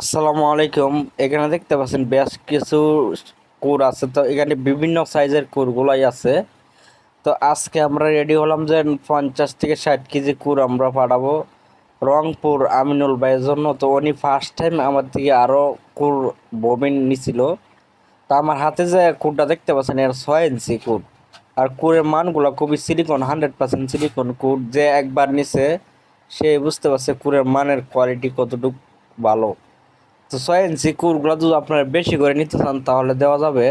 আসসালামু আলাইকুম। এখানে দেখতে পাচ্ছেন বেশ কিছু কোর আছে। তো এখানে বিভিন্ন সাইজের কোরগুলাই আছে। তো আজকে আমরা রেডি হলাম যে পঞ্চাশ থেকে ষাট কেজি কুর আমরা পাঠাবো রংপুর আমিনুল ভাইয়ের জন্য। তো উনি ফার্স্ট টাইম আমার থেকে আরও কুর ববিন নিছিল। তো আমার হাতে যে কুরটা দেখতে পাচ্ছেন, এর ছয় ইঞ্চি কুর। আর কুরের মানগুলো খুবই সিলিকন হান্ড্রেড পার্সেন্ট সিলিকন কুর। যে একবার নিছে, সে বুঝতে পারছে কুরের মানের কোয়ালিটি কতটুকু ভালো। তো ছয় ইঞ্চি কুরগুলো যদি আপনারা বেশি করে নিতে চান, তাহলে দেওয়া যাবে।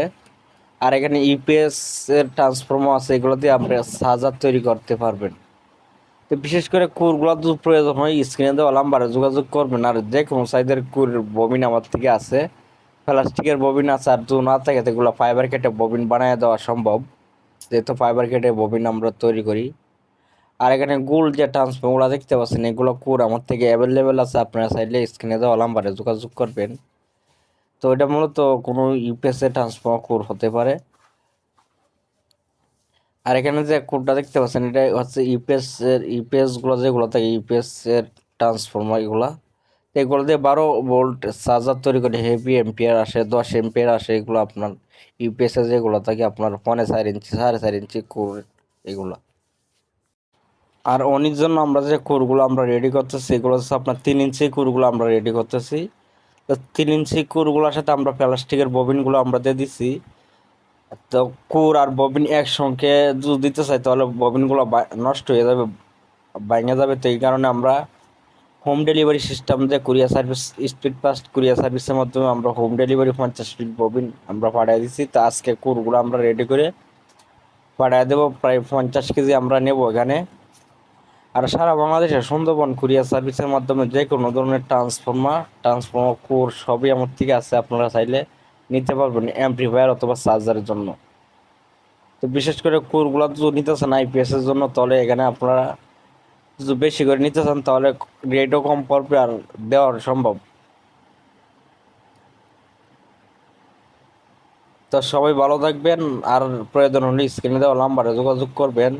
আর এখানে ইপিএস এর ট্রান্সফর্মার আছে, এগুলো দিয়ে আপনি চার্জার তৈরি করতে পারবেন। তো বিশেষ করে কুরগুলো যদি প্রয়োজন হয় স্ক্রিনে দেওয়া নাম্বারে যোগাযোগ করবেন। আর যে কোনো সাইজের কুর ববিন আমার থেকে আছে। প্লাস্টিকের ববিন আছে, আর যদি না থাকে সেগুলো ফাইবার কেটে ববিন বানিয়ে দেওয়া সম্ভব। যেহেতু ফাইবার কেটে ববিন আমরা তৈরি করি। আর এখানে গোল যে ট্রান্সফর্মগুলো দেখতে পাচ্ছেন, এগুলো কোর আমার থেকে অ্যাভেলেবেল আছে, আপনারা চাইলে স্ক্রিনে দেওয়া নাম্বারে যোগাযোগ করবেন। তো এটা মূলত কোনো ইউপিএস এর ট্রান্সফর্মার কোর হতে পারে। আর এখানে যে কোডটা দেখতে পাচ্ছেন, এটা হচ্ছে ইউপিএস এর ইউপিএসগুলো যেগুলো থাকে ইউপিএস এর ট্রান্সফর্মার এগুলা। এগুলো দিয়ে বারো ভোল্ট চার্জার তৈরি করে হেভি এম্পিয়ার আসে, দশ এম্পিয়ার আসে, এগুলো আপনার ইউপিএস যেগুলো থাকে, আপনার পনে চার ইঞ্চি সাড়ে চার ইঞ্চি কোর এগুলো। আর অনির জন্য আমরা যে কোরগুলো আমরা রেডি করতেছি, এগুলো হচ্ছে আপনার তিন ইঞ্চি কোরগুলো আমরা রেডি করতেছি। তো তিন ইঞ্চি কোরগুলোর সাথে আমরা প্লাস্টিকের ববিনগুলো আমরা দিয়ে দিছি। তো কোর আর ববিন একসঙ্গে যদি দিতে চাই, তাহলে ববিনগুলো নষ্ট হয়ে যাবে, ভেঙে যাবে। তো এই কারণে আমরা হোম ডেলিভারি সিস্টেম যে courier service speed fast courier সার্ভিসের মাধ্যমে আমরা হোম ডেলিভারি পঞ্চাশ ফিট ববিন আমরা পাঠিয়ে দিচ্ছি তো আজকে কোরগুলো আমরা রেডি করে পাঠিয়ে দেবো। প্রায় পঞ্চাশ কেজি আমরা নেব এখানে। আর সারা বাংলাদেশে সুন্দরবন কুরিয়ার সার্ভিসের মাধ্যমে যে কোনো ধরনের ট্রান্সফর্মার ট্রান্সফর্মার কোর সবই আমার থেকে আছে, আপনারা চাইলে নিতে পারবেন অ্যাম্প্লিফায়ার অথবা চার্জারের জন্য। তো বিশেষ করে কোরগুলো যদি নিতে চান আইপিএস এর জন্য, তাহলে এখানে আপনারা যদি বেশি করে নিতে চান, তাহলে রেটও কম পড়বে আর দেওয়ার সম্ভব। তো সবাই ভালো থাকবেন, আর প্রয়োজন হলে স্ক্রিনে দেওয়া নাম্বারে যোগাযোগ করবেন।